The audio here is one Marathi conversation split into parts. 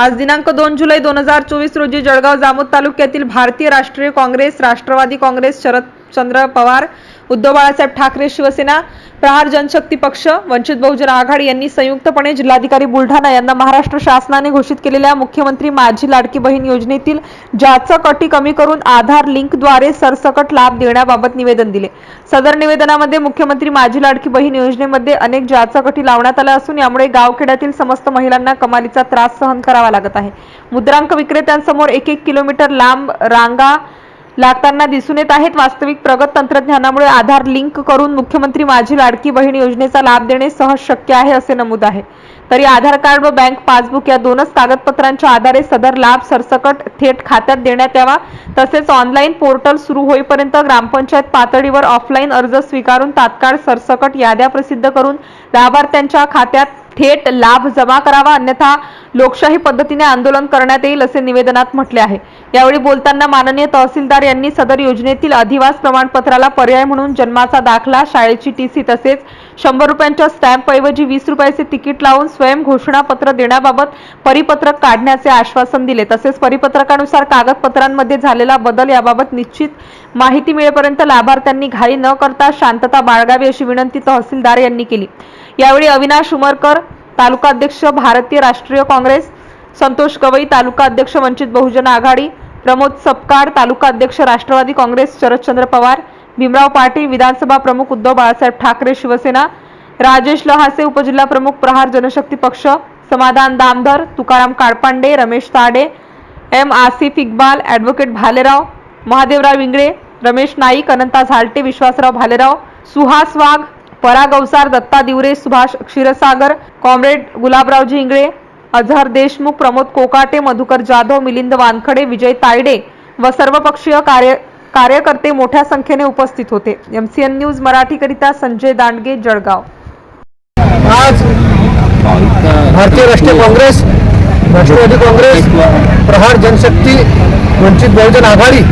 आज दिनांक दोन जुलै दोन हजार चोवीस रोजी जळगाव जामोद तालुक्यातील भारतीय राष्ट्रीय काँग्रेस राष्ट्रवादी काँग्रेस शरदचंद्र पवार उद्धव बाळासाहेब ठाकरे शिवसेना प्रहार जनशक्ती पक्ष वंचित बहुजन आघाडी यांनी संयुक्तपणे जिल्हाधिकारी बुलढाणा यांना महाराष्ट्र शासनाने घोषित केलेल्या मुख्यमंत्री माझी लाडकी बहीण योजनेतील जाचक अटी कमी करून आधार लिंकद्वारे सरसकट लाभ देण्याबाबत निवेदन दिले. सदर निवेदनामध्ये मुख्यमंत्री माझी लाडकी बहीण योजनेमध्ये अनेक जाचक अटी लावण्यात आल्या असून यामुळे गावखेड्यातील समस्त महिलांना कमालीचा त्रास सहन करावा लागत आहे. मुद्रांक विक्रेत्यांसमोर एक एक किलोमीटर लांब रांगा लागताना दिसून येत आहेत. वास्तविक प्रगत तंत्रज्ञानामुळे आधार लिंक करून मुख्यमंत्री माझी लाडकी बहीण योजनेचा लाभ देणे सहज शक्य आहे असे नमूद आहे. तरी आधार कार्ड व बँक पासबुक या दोनच कागदपत्रांच्या आधारे सदर लाभ सरसकट थेट खात्यात देण्यात यावा. तसेच ऑनलाईन पोर्टल सुरू होईपर्यंत ग्रामपंचायत पातळीवर ऑफलाईन अर्ज स्वीकारून तात्काळ सरसकट याद्या प्रसिद्ध करून लाभार्थ्यांच्या खात्यात थेट लाभ जमा करावा अन्यथा लोकशाही पद्धतीने आंदोलन करण्यात येईल असे निवेदनात म्हटले आहे. यावेळी बोलताना माननीय तहसीलदार यांनी सदर योजनेतील अधिवास प्रमाणपत्राला पर्याय म्हणून जन्माचा दाखला शाळेची टीसी तसेच शंभर रुपयांच्या स्टॅम्प ऐवजी वीस रुपयाचे तिकीट लावून स्वयं घोषणापत्र देण्याबाबत परिपत्रक काढण्याचे आश्वासन दिले. तसेच परिपत्रकानुसार कागदपत्रांमध्ये झालेला बदल याबाबत निश्चित माहिती मिळेपर्यंत लाभार्थ्यांनी घाई न करता शांतता बाळगावी अशी विनंती तहसीलदार यांनी केली. यावेळी अविनाश उमरकर तालुका अध्यक्ष भारतीय राष्ट्रीय काँग्रेस संतोष गवई तालुका अध्यक्ष वंचित बहुजन आघाडी प्रमोद सपकाळ तालुका अध्यक्ष राष्ट्रवादी काँग्रेस शरदचंद्र पवार भीमराव पाटील विधानसभा प्रमुख उद्धव बाळासाहेब ठाकरे शिवसेना राजेश लहासे उपजिल्हा प्रमुख Prahar Janshakti Paksha Samadhan Damdhar Tukaram Kalpande Ramesh Tade M Asif Iqbal advocate Bhalerao Mahadevrao Wingle Ramesh Naik Ananta Zalte Vishwasrao Bhalerao Suhas Wagh Paragvasar Datta Diware Subhash Kshirsagar comrade Gulabraoji Ingle Azhar Deshmukh Pramod Kokate Madhukar Jadhav Milind Wankhade Vijay Tayde व सर्वपक्षीय कार्य कार्यकर्ते मोठ्या संख्येने उपस्थित होते. एम सी एन न्यूज मराठीकरिता संजय दांडगे जळगाव. आज भारतीय राष्ट्रीय काँग्रेस राष्ट्रवादी काँग्रेस प्रहार जनशक्ती वंचित बहुजन आघाडी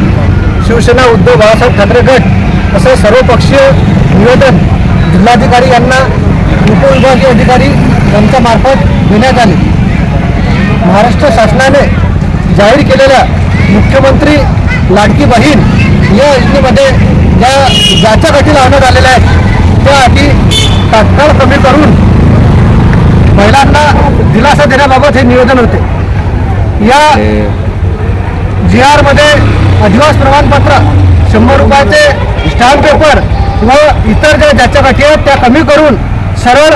शिवसेना उद्धव बाळासाहेब ठाकरे गट असं सर्वपक्षीय निवेदन जिल्हाधिकारी यांना उपविभागीय अधिकारी यांच्यामार्फत देण्यात आले. महाराष्ट्र शासनाने जाहीर केलेल्या मुख्यमंत्री लाडकी बहीण या योजनेमध्ये ज्या ज्याच्या अटी लावण्यात आलेल्या आहेत त्या अटी तात्काळ कमी करून महिलांना दिलासा देण्याबाबत हे निवेदन होते. या जी आरमध्ये अधिवास प्रमाणपत्र शंभर रुपयाचे स्टॅम्प पेपर व इतर ज्या ज्याच्या गाठी आहेत त्या कमी करून सरळ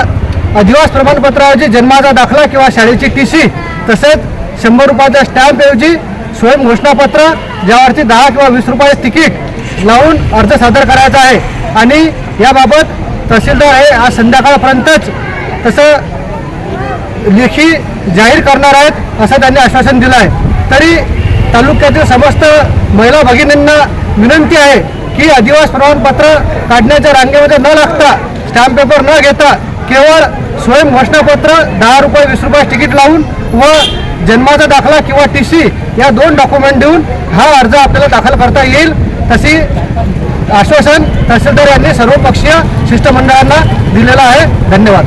अधिवास प्रमाणपत्राऐवजी जन्माचा दाखला किंवा शाळेची टी सी तसेच शंभर रुपयाच्या स्टॅम्पऐवजी स्वयं घोषणापत्र ज्यावरती दहा किंवा वीस रुपयाचे तिकीट लावून अर्ज सादर करायचा आहे. आणि याबाबत तहसीलदार हे आज संध्याकाळपर्यंतच तसं लेखी जाहीर करणार आहेत असं त्यांनी आश्वासन दिलं आहे. तरी तालुक्यातील समस्त महिला भगिनींना विनंती आहे की अधिवास प्रमाणपत्र काढण्याच्या रांगेमध्ये न लागता स्टॅम्प पेपर न घेता केवळ स्वयं घोषणापत्र दहा रुपये वीस रुपये तिकीट लावून व जन्माचा दाखला किंवा टी सी या दोन डॉक्युमेंट देऊन हा अर्ज आपल्याला दाखल करता येईल. तशी आश्वासन तहसीलदार यांनी सर्वपक्षीय शिष्टमंडळांना दिलेलं आहे. धन्यवाद.